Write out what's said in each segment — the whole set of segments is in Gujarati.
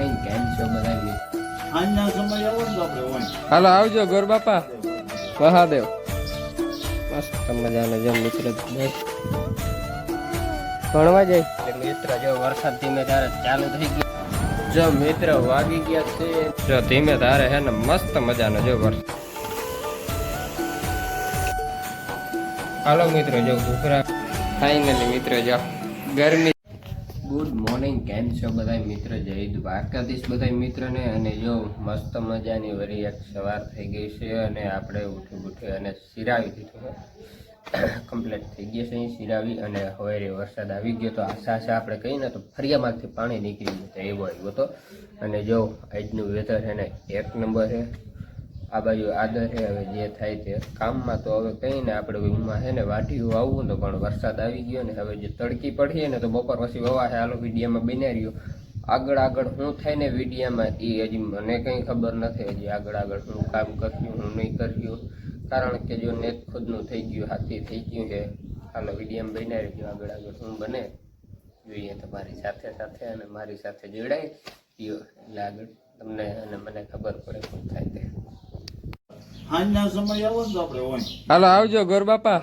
મોર્નિંગ કેમ છો બધા મિત્રો? આજના સમય આવો ને તો આપણે હોય હાલો આવજો ગોર બાપા. મહાદેવ. મસ્ત મજાનો જો મિત્ર બસ ભણવા જાય. એટલે મિત્ર જો વરસાદ ધીમે ધારે ચાલુ થઈ ગયો. જો મિત્ર વાગી ગયા છે. જો ધીમે ધારે હે ને મસ્ત મજાનો જો વરસાદ. હાલો મિત્રો જો ઘૂઘરા ફાઇનલી મિત્રો જો ગરમી ગુડ મોર્નિંગ કેમ છો બધા મિત્ર? જય દ્વારકાધીશ બધા મિત્રને અને જો મસ્ત મજાની વરી એક સવાર થઈ ગઈ છે અને આપણે ઉઠી ઉઠી અને સિરાવી દીધું કમ્પ્લીટ થઈ ગયા છે અહીં સિરાવી અને હવે વરસાદ આવી ગયો તો આશા આશા આપણે કહીએ ને તો ફરિયામાંથી પાણી નીકળી ગયું તો એવો આવ્યો હતો. અને જો આજનું વેધર છે ને એક નંબર છે. આ બાજુ આદર છે, હવે જે થાય તે કામમાં તો હવે કંઈ ને આપણે ઊંઘમાં છે ને, વાઢીયું આવવું તો પણ વરસાદ આવી ગયો ને, હવે જે તડકી પડીએ ને, તો બપોર પછી વવા છે હાલો વિડીયામાં બન્યા રહ્યો. આગળ આગળ શું થાય ને વિડીયામાં એ હજી મને કંઈ ખબર નથી. હજી આગળ આગળ હું કામ કર્યું હું નહીં કર્યું કારણ કે જો નેટ ખુદનું થઈ ગયું, હાથી થઈ ગયું છે. હાલો, વિડીયામાં બન્યા રહ્યો આગળ આગળ હું બને, જોઈએ તમારી સાથે સાથે અને મારી સાથે જોડાય. એટલે આગળ તમને, અને મને ખબર પડે શું થાય તે. આજના સમય આવો ને તો આપણે હોય. હાલો આવજો ગોર બાપા.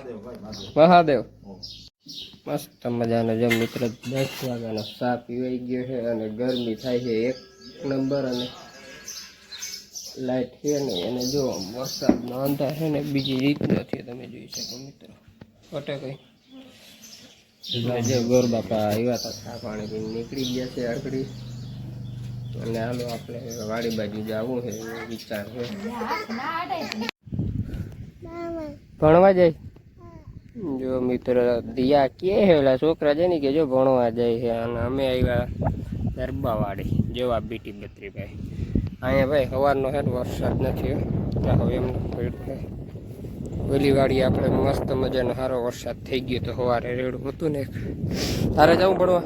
મહાદેવ. મસ્ત મજાનો જો મિત્ર દસ વાગ્યાનો ચા પીવાઈ ગયો છે અને ગરમી થાય છે એક નંબર અને લાઈટ છે ને એને જો વરસાદનો અંધાર છે ને બીજી રીત નથી તમે જોઈ શકો મિત્રો. ખોટે કઈ. જે ગોર બાપા આવ્યા હતા ચા પાણી પીને નીકળી ગયા છે આગળી. અને હાલો આપણે વાડી બાજુ જવું છે, એવો વિચાર છે. ભણવા જાય? જો મિત્રો દિયા કે હેલા છોકરા છે ને કે જો ભણવા જાય છે, અને અમે આવ્યા દરબાવાડી જેવા બીટી બત્રીભાઈ. અહીંયા ભાઈ સવારનો છે વરસાદ નથી હવે એમનું પડ્યું ઓલી વાડી આપણે મસ્ત મજાનો સારો વરસાદ થઈ ગયો તો સવારે રેડું હતું ને તારે જવું ભણવા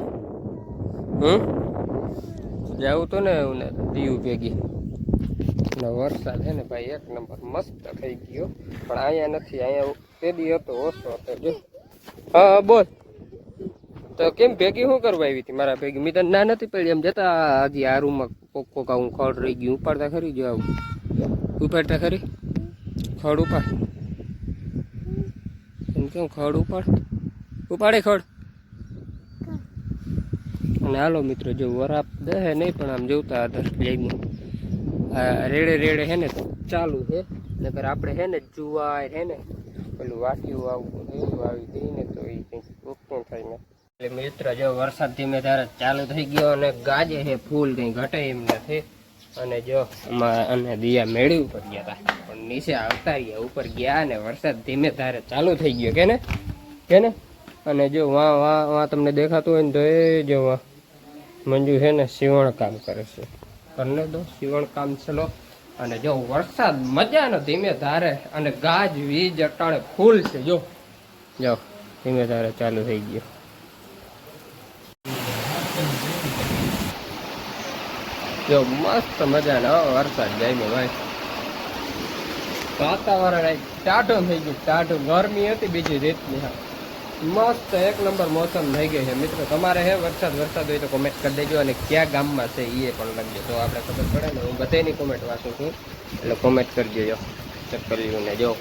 હમ? જવું તો ને ને દીવ ભેગી. ને વરસાદ છે ને ભાઈ એક નંબર મસ્ત થઈ ગયો. પણ અહીંયા નથી, અહીંયા તેદી હતો ઓછો હતો જો. હા હા બોલ. તો કેમ ભેગી શું કરવા આવી હતી મારા ભેગી? મેં તને ના નથી પડી, એમ જતા હજી આ રૂમમાં કોક કોક આવું ખડ રહી ગયું. ઉપાડતા ખરી જો આવું. ઉપાડતા ખરી? ખડ ઉપાડ. એમ કેમ ખડ ઉપાડ? ઉપાડે ખડ. અને હાલો મિત્રો, જો વરાપ દહે નહીં, પણ આમ જોતા આધાર જઈમાં આ રેડે રેડે હે ને ચાલુ છે નકર આપણે હે ને જુવાર હે ને, પેલું વાટ્યું આવું, એવું આવી દઈને તો એ કંઈક ઓપન થાય ને. એટલે મિત્ર, જો વરસાદ ધીમે ધારે ચાલુ થઈ ગયો અને ગાજે છે ફૂલ કંઈ ઘટે એમ નથી. અને જો અને દિયા મેળવી ઉપર ગયા હતા પણ નીચે આવતા રહ્યા ઉપર ગયા ને વરસાદ ધીમે ધારે ચાલુ થઈ ગયો, કે ને? કે ને? અને જો વાં વાં વાં તમને દેખાતું હોય ને તો એ જો વાં. મંજુ છે ને સીવણ કામ કરે છે. કરને દો સીવણ કામ ચલો અને જો વરસાદ મજાનો ધીમે ધારે અને ગાજ, વીજ, અટાણે ફૂલ છે, જો. જો, ધીમે ધારે ચાલુ થઈ ગયો. જો, મસ્ત મજાનો હો વરસાદ જાય ભાઈ. વાતાવરણ ટાઢું થઈ ગયું, ટાઢું. ગરમી હતી બીજી રીતની. હા મસ્ત એક નંબર મોસમ થઈ ગઈ છે. મિત્રો, તમારે હે વરસાદ વરસાદ હોય તો કોમેન્ટ કરી દેજો અને કયા ગામમાં છે એ પણ લખજો. તો આપણે ખબર પડે ને, હું બધાની કોમેન્ટ વાંચું છું, એટલે કોમેન્ટ કરજો જો ચક્કરિયું ને, જો.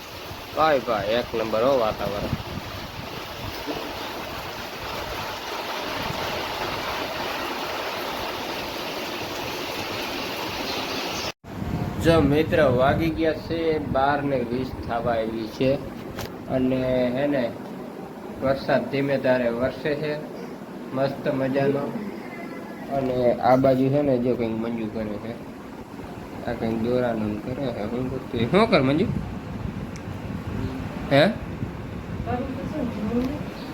ભાઈ ભાઈ, એક નંબર હો વાતાવરણ. જો મિત્ર વાગી ગયા છે બાર ને વીસ થવા એવી છે. અને હે ને વરસાદ ધીમે ધારે વરસે છે. મસ્ત મજાનો. અને આ બાજુ છે ને જો કંઈક મંજુ કરે છે. આ કંઈક દોરાનું કરે છે. હું કરતું શું કર મંજુ? હે?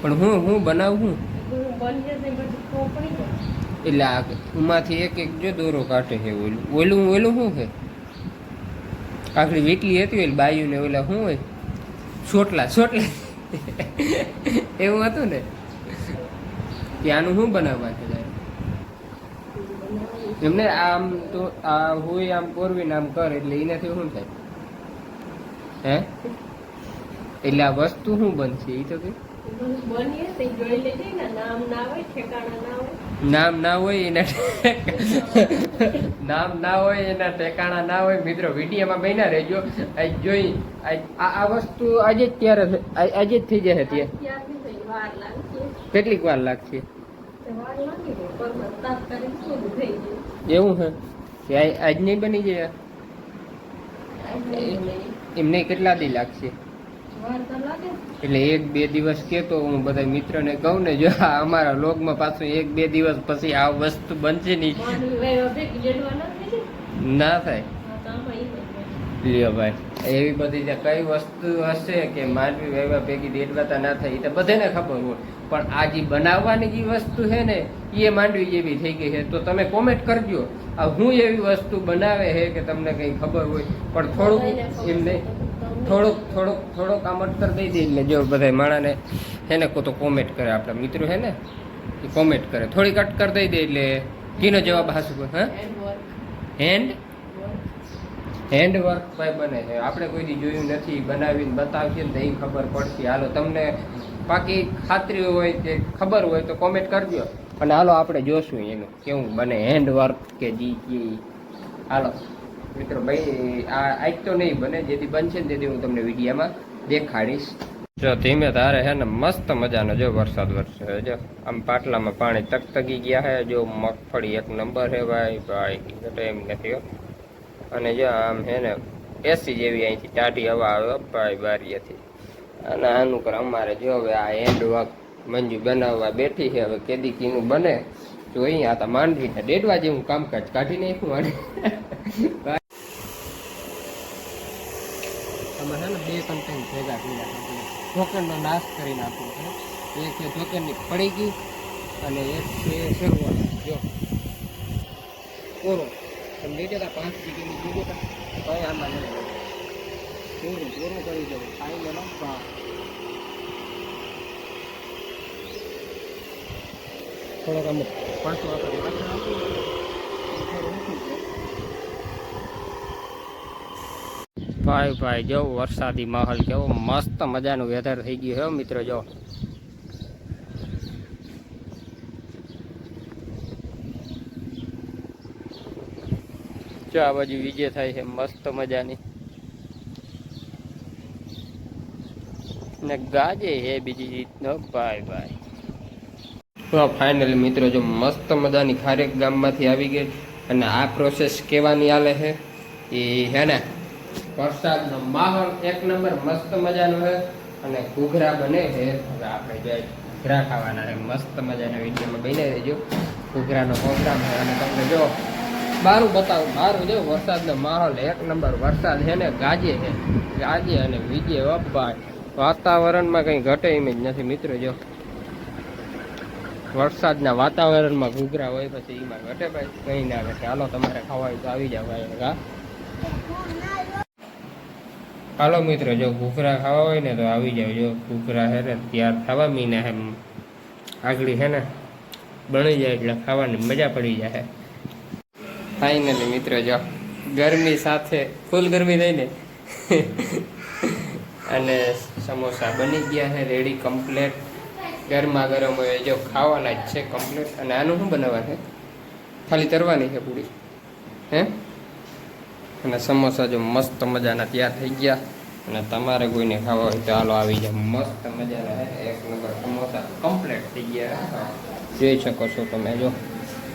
પણ હું હું બનાવું એટલે આ ઉમાંથી એક એક જો દોરો કાઢે છે ઓલું. ઓલું ઓલું શું છે? આખરી વીટલી હતી ઓલી બાયું ને ઓલા શું હોય? છોટલા સોટલા એવું હતું ને? ત્યાંનું શું બનાવવા છે તારે? એમને આમ તો, આ હોય આમ કોરવીને આમ કર, એટલે એનાથી શું થાય? હે? એટલે આ વસ્તુ શું બનશે એ તો કે નામ ના હોય એના નામ ના હોય એના ટેકાણા ના હોય. મિત્રો વિડીયોમાં બન્યા રહેજો. આજ જોઈ આજ આ વસ્તુ આજે જ ત્યારે આજે જ થઈ જશે ત્યાં કેટલીક વાર લાગશે? એવું હે? કે આજ નહીં બની જાય? એમને કેટલા દી લાગશે? એટલે એક બે દિવસ કેતો હું બધા મિત્રને કહું ને જો અમારા લોગમાં પાછું એક બે દિવસ પછી આ વસ્તુ બનશે નહીં. ના થાય. લ્યો ભાઈ એવી બધી જે કઈ વસ્તુ હશે કે માનવી વહેવા ભેગી દેડવાતા ના થાય એ તો બધાને ખબર હોય. પણ આ જે બનાવવાની જે વસ્તુ છે ને એ માંડવી જેવી થઈ ગઈ છે. તો તમે કોમેન્ટ કરજો. આ હું એવી વસ્તુ બનાવે છે કે તમને કઈ ખબર હોય પણ થોડુંક એમ નહીં. થોડુંક થોડુંક, થોડોક આમ અટકર દઈ દે એટલે જો બધા માણાને હે ને તો કોમેન્ટ કરે આપણા મિત્રો હે ને? એ કોમેન્ટ કરે. થોડીક અટકર દઈ દે એટલે કીનો જવાબ હાસુ હા? હેન્ડ હેન્ડવર્ક હેન્ડ વર્ક ભાઈ બને છે. આપણે કોઈ દી જોયું નથી. બનાવીને બતાવશે ને એ ખબર પડશે. હાલો, તમને બાકી ખાતરી હોય કે ખબર હોય તો કોમેન્ટ કરજો. અને હાલો, આપણે જોશું એનું કેવું બને. હેન્ડ વર્ક કે જી હાલો. મિત્રો, ભાઈ, આ આજ તો નહીં બને, જેથી બનશે ને તેથી હું તમને વિડીયામાં દેખાડીશ. જો ધીમે ધારે હે ને મસ્ત મજાનો જો વરસાદ વરસે. જો આમ પાટલામાં પાણી તકતકી ગયા હે, જો મગફળી એક નંબર હે ભાઈ ભાઈ એમ નથી અને જો આમ હે ને એસી જેવી અહીંથી ટાઢી હવા આવે ભાઈ, બારીએથી. અને આનું કર, અમારે જો હવે આ હેન્ડ વર્ક મંજુ બનાવવા બેઠી છે, હવે કેદી કીનું બને. જોઈ આ તો માંડવીને ડેડવા જેવું કામકાજ કાઢી નાખ્યું આને તમે છે ને બે કન્ટેન્ટ ભેગા કર્યા આપણે ઢોકરનો નાશ કરી નાખ્યો છે. એક છે ઢોકરની પડી ગઈ અને એક છે શરૂઆત જો. કોરો. તમે લઈ જતા પાંચ ટીકીની દીધો હતા કઈ આમાં નહીં કોરું કોરું કરી દઉં ખાઈને ન ખા. થોડોક આમ પાછો આપણે પાછળ આપીએ. થોડું ઊંચું છે. ભાઈ ભાઈ, જો વરસાદી માહોલ, કેવો મસ્ત મજાનું વેધર થઈ ગયું હે મિત્રો, જો. જો આ બાજુ વિજય થાય છે, મસ્ત મજાની. ને ગાજે હે બીજી રીતનો ભાઈ ભાઈ. તો ફાઇનલી મિત્રો, જો મસ્ત મજાની ખારેક ગામમાંથી આવી ગઈ અને આ પ્રોસેસ કેવાની આલે છે? એ હે ને? વરસાદનો માહોલ એક નંબર મસ્ત મજાનો છે અને ઘૂઘરા બને છે. હવે આપણે જો ઘૂઘરા ખાવાના છે, મસ્ત મજાના વિડીયોમાં બની રહેજો. ઘૂઘરાનો પ્રોગ્રામ છે અને તમને જો બારું બતાવું બારું જો વરસાદનો માહોલ એક નંબર વરસાદ છે ને ગાજે છે, ગાજે અને વીજે અપાય. વાતાવરણમાં કંઈ ઘટે એમ નથી મિત્રો, જો વરસાદના વાતાવરણમાં ઘૂઘરા હોય પછી એમાં ઘટે ભાઈ, કંઈ ના ઘટે. હાલો, તમારે ખાવા તો આવી જાવ ભાઈ હા હાલો મિત્રો, જો ઘૂઘરા ખાવા હોય ને તો આવી જાવ જો ઘૂઘરા હે ને તૈયાર થવા મીના હે. આગળી હે ને બની જાય એટલે ખાવાની મજા પડી જાય. ફાઈનલી મિત્રો, જો ગરમી સાથે ફૂલ ગરમી થઈ અને સમોસા બની ગયા છે રેડી કમ્પ્લેટ ગરમા ગરમ હોય જો ખાવાના જ છે કમ્પ્લેટ અને આનું શું બનાવવા છે ખાલી તરવાની છે પૂરી? હે? અને સમોસા જો મસ્ત મજાના તૈયાર થઈ ગયા. અને તમારે કોઈને ખાવા હોય તો હાલો આવી જાય મસ્ત મજાના એક નંબર સમોસા કમ્પ્લેટ થઈ ગયા જોઈ શકો છો તમે જો.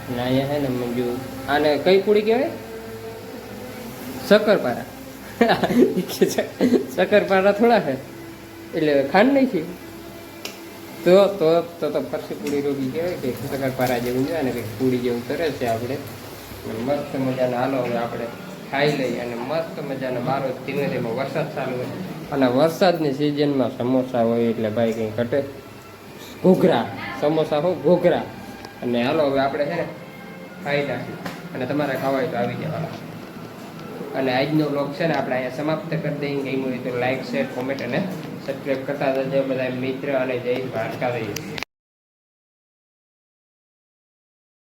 અને અહીંયા હે ને મંજુ. આને કઈ પૂડી કહેવાય? શક્કરપારા. શક્કરપારા થોડા છે એટલે ખાંડ નહીં છે. તો તો તો તો ફરસી પૂરી રોગી કહેવાય કે શક્કરપારા જેવું છે અને કંઈક પૂરી જેવું કરે છે આપણે. મસ્ત મજાના હાલો હવે આપણે ખાઈ લઈ અને મસ્ત મજાના બારો ધીમે ધીમે વરસાદ ચાલુ હોય. અને વરસાદની સિઝનમાં સમોસા હોય એટલે ભાઈ કંઈ ઘટે. ઘૂઘરા. સમોસા હો, ઘૂઘરા. અને હાલો હવે આપણે છે ને ખાઈ નાખી અને તમારે ખાવા હોય તો આવી જવાના. અને આજનો બ્લોગ છે ને આપણે અહીંયા સમાપ્ત કરી દઈએ. ગઈ હોય તો લાઈક શેર કોમેન્ટ અને સબસ્ક્રાઈબ કરતા જજો. બધા મિત્ર અને જય દ્વારકા દઈએ